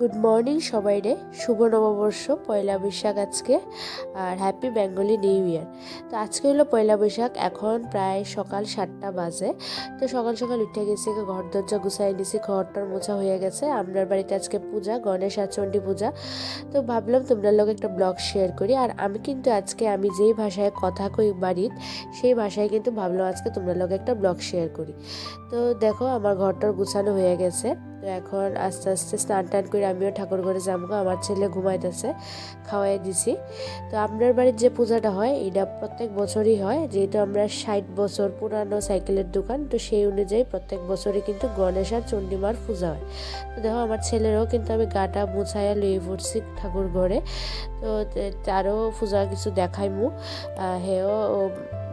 Good morning সবাই রে। শুভ নববর্ষ, পয়লা বৈশাখ আজকে, আর হ্যাপি বেঙ্গলি নিউ ইয়ার। তো আজকে হলো পয়লা বৈশাখ, এখন প্রায় সকাল সাতটা বাজে। তো সকাল সকাল উঠে গেছি ঘর দরজা গুছাই নিছি, ঘরটার মোছা হয়ে গেছে। আপনার বাড়িতে আজকে পূজা, গণেশ আর চণ্ডী পূজা। তো ভাবলাম তোমরা লোক একটা ব্লগ শেয়ার করি। আর আমি কিন্তু আজকে, আমি যেই ভাষায় কথা কই বাড়ির, সেই ভাষায় কিন্তু ভাবলাম আজকে তোমরা লোক একটা ব্লগ শেয়ার করি। তো দেখো, আমার ঘরটার গুছানো হয়ে গেছে। তো এখন আস্তে আস্তে স্নান টান করে আমিও ঠাকুর ঘরে যাব আমার ছেলে ঘুমাইতেছে, খাওয়াই দিছি। তো আপনার বাড়ির যে পূজাটা হয়, এটা প্রত্যেক বছরই হয়। যেহেতু আমরা ষাট বছর পুরানো সাইকেলের দোকান, তো সেই অনুযায়ী প্রত্যেক বছরই কিন্তু গণেশ আর চণ্ডীমার পূজা হয়। তো দেখো, আমার ছেলেরও কিন্তু আমি গাটা মুছাইয়া লুয়ে পড়ছি ঠাকুর ঘরে। তো তারও পূজা কিছু দেখাইমু। হেও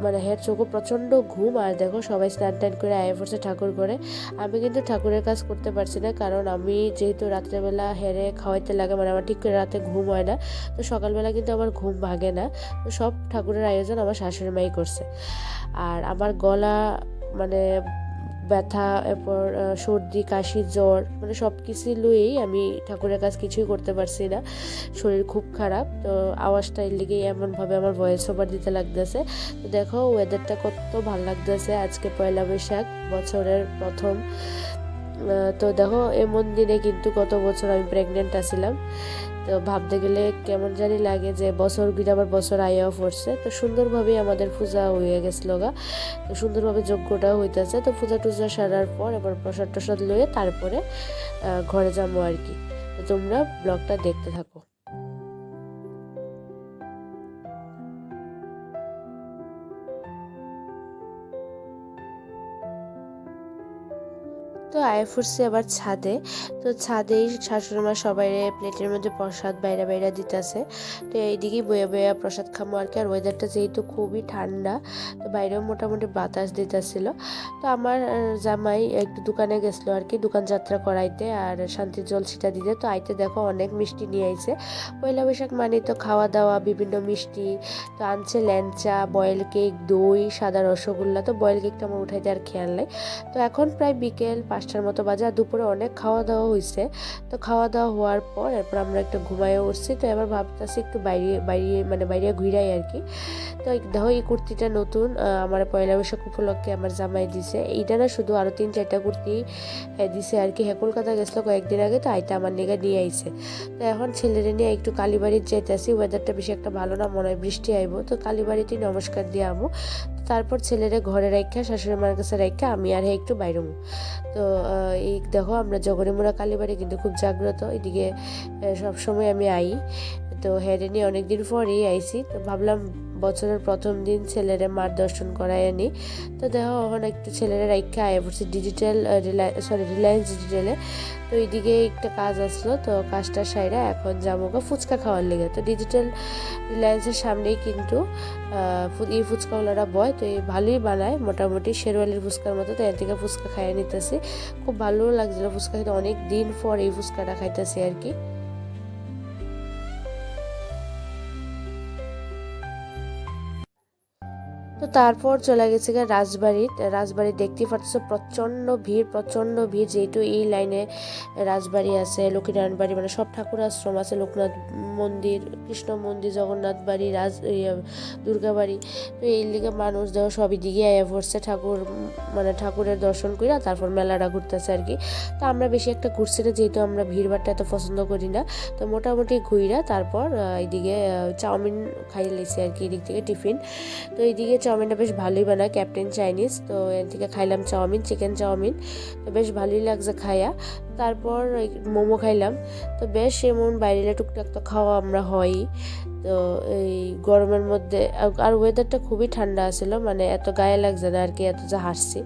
মানে হেড চোখে প্রচণ্ড ঘুম আর দেখো সবাই স্নান টান করে আয়ে পড়ছে ঠাকুর করে আমি কিন্তু ঠাকুরের কাজ করতে পারছি না কারণ আমি যেহেতু রাত্রেবেলা হেরে খাওয়াইতে লাগে মানে আমার ঠিক করে রাতে ঘুম হয় না, তো সকালবেলা কিন্তু আমার ঘুম ভাগে না। তো সব ঠাকুরের আয়োজন আমার শাশুড়ি মাই করছে। আর আমার গলা মানে ব্যথা, এরপর সর্দি, কাশি, জ্বর মানে সব কিছু লুয়েই আমি ঠাকুরের কাজ কিছুই করতে পারছি না। শরীর খুব খারাপ, তো আওয়াজটা এর লিগেই এমনভাবে আমার ভয়েস ওভার দিতে লাগতেছে। তো দেখো ওয়েদারটা কত ভালো লাগতেছে। আজকে পয়লা বৈশাখ, বছরের প্রথম। তো দেখো, এমন দিনে কিন্তু কত বছর আমি প্রেগনেন্ট আছিলাম। তো ভাবতে গেলে কেমন জানি লাগে যে বছর গিয়ে আবার বছর আয়াও পড়ছে। তো সুন্দরভাবেই আমাদের পূজা হয়ে গেছিল গা তো সুন্দরভাবে যজ্ঞটাও হইতেছে। তো পূজা টুজা সারার পর এবার প্রসাদ টসাদ লয়ে তারপরে ঘরে যাব আর কি। তো তোমরা ব্লগটা দেখতে থাকো। তো আয় ফুরছি আবার ছাদে। তো ছাদেই শাশুড়িমা সবাই প্লেটের মধ্যে প্রসাদ বাইরে বাইরে দিতেছে। তো এইদিকেই বয়ে বয়ে প্রসাদ খামো আর কি। আর ওয়েদারটা যেহেতু খুবই ঠান্ডা, তো বাইরেও মোটামুটি বাতাস দিতেছিল। তো আমার জামাই একটু দোকানে গেছিল আর কি, দোকান যাত্রা করাইতে আর শান্তির জল ছিটা দিতে। তো আইতে দেখো অনেক মিষ্টি নিয়ে আইছে। পয়লা বৈশাখ মানে তো খাওয়া দাওয়া বিভিন্ন মিষ্টি। তো আনছে ল্যাংচা বয়েল কেক দই, সাদা রসগোল্লা। তো বয়েল কেকটা আমার উঠাইতে আর খেয়াল নেই। তো এখন প্রায় বিকেল পাঁচটার মতো বাজে আর দুপুরে অনেক খাওয়া দাওয়া হয়েছে তো খাওয়া দাওয়া হওয়ার পর এরপর আমরা একটু ঘুমাইয়ে উঠছি। তো এবার ভাবতেছি একটু বাইরে বাইরে মানে বাইরে ঘুরাই আর কি। তো দেখো এই কুর্তিটা নতুন আমার পয়লা বৈশাখ উপলক্ষে আমার জামাই দিছে। এইটা না শুধু আরও তিন চারটা কুর্তি দিছে আর কি। হ্যাঁ কলকাতা গেছিল কয়েকদিন আগে, তো আইটা আমার নিগে নিয়ে আইছে। তো এখন ছেলেরে নিয়ে একটু কালীবাড়ির যাইতেছি। ওয়েদারটা বেশি একটা ভালো না, মনে হয় বৃষ্টি আইব। তো কালীবাড়িতেই নমস্কার দিয়ে আমু। তারপর ছেলেরে ঘরে রাখা শাশুড়ি মার কাছে রাখা আমি আর একটু বাইরে তো এই দেখো আমরা জগরিমুড়া কালীবাড়ি কিন্তু খুব জাগ্রত। এদিকে সবসময় আমি আই। তো হেরে নিয়ে অনেকদিন পরেই আইসি তো ভাবলাম বছরের প্রথম দিন ছেলেরে মার দর্শন করাই আনি তো দেখো, এখন একটু ছেলেরা রাইখা আয় পড়ছি ডিজিটাল সরি রিলায়েন্স ডিজিটালে তো এইদিকে একটা কাজ আসলো, তো কাজটা সাইরা এখন গা ফুচকা খাওয়ার লেগে। তো ডিজিটাল রিলায়েন্সের সামনেই কিন্তু এই ফুচকাওয়ালারা বয়, তো এই ভালোই বানায়। মোটামুটি শেরওয়ালির ফুচকার মতো, তো এর থেকে ফুচকা খাইয়ে নিতেছি। খুব ভালো লাগছিল ফুচকা খেতে, অনেক দিন পর এই ফুচকাটা খাইতেছি আর কি। তো তারপর চলে গেছে গা রাজবাড়ি। রাজবাড়ি দেখতেই পাচ্ছ, প্রচণ্ড ভিড় প্রচণ্ড ভিড়। যেহেতু এই লাইনে রাজবাড়ি আছে, লক্ষ্মীনারায়ণ বাড়ি মানে সব ঠাকুর আশ্রম আছে, লোকনাথ মন্দির, কৃষ্ণ মন্দির, জগন্নাথ বাড়ি, রাজ দুর্গা বাড়ি। তো এই লিগে মানুষ দেখো সবই দিকে আয়া পড়ছে ঠাকুর মানে ঠাকুরের দর্শন কইরা তারপর মেলাটা ঘুরতেছে আর কি। তো আমরা বেশি একটা ঘুরছি না, যেহেতু আমরা ভিড়ভাড়টা এত পছন্দ করি না। তো মোটামুটি ঘুইরা তারপর এইদিকে চাউমিন খাইয়ে লেছি আর কি, এদিক থেকে টিফিন। তো এইদিকে চাউমিনটা বেশ ভালোই বানায় ক্যাপ্টেন চাইনিজ তো এর থেকে খাইলাম চাউমিন চিকেন চাউমিন। তো বেশ ভালোই লাগছে খাইয়া তারপর মোমো খাইলাম। তো বেশ এমন বাইরে টুকটাক তো খাওয়া আমরা হয়ই। তো এই গরমের মধ্যে, আর ওয়েদারটা খুবই ঠান্ডা আসলো মানে এত গায়ে লাগছে না আর কি, এত যা হাসছি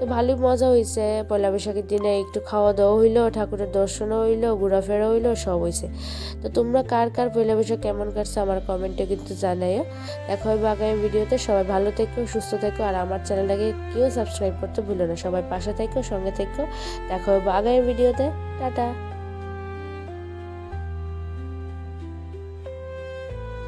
তো ভালোই মজা হয়েছে পয়লা বৈশাখের দিনে একটু খাওয়া দাওয়া হইল, ঠাকুরের দর্শনও হইল ঘোরাফেরা হইল, সব হয়েছে তো তোমরা কার কার পয়লা বৈশাখ কেমন কাটছে আমার কমেন্টে কিন্তু জানাইও। দেখা হবে আগামী ভিডিওতে। সবাই ভালো থেকো, সুস্থ থেকো, আর আমার চ্যানেলটাকে কেউ সাবস্ক্রাইব করতে ভুলো না। সবাই পাশে থেকো, সঙ্গে থেকো। দেখা হবে আগামী ভিডিওতে। টাটা।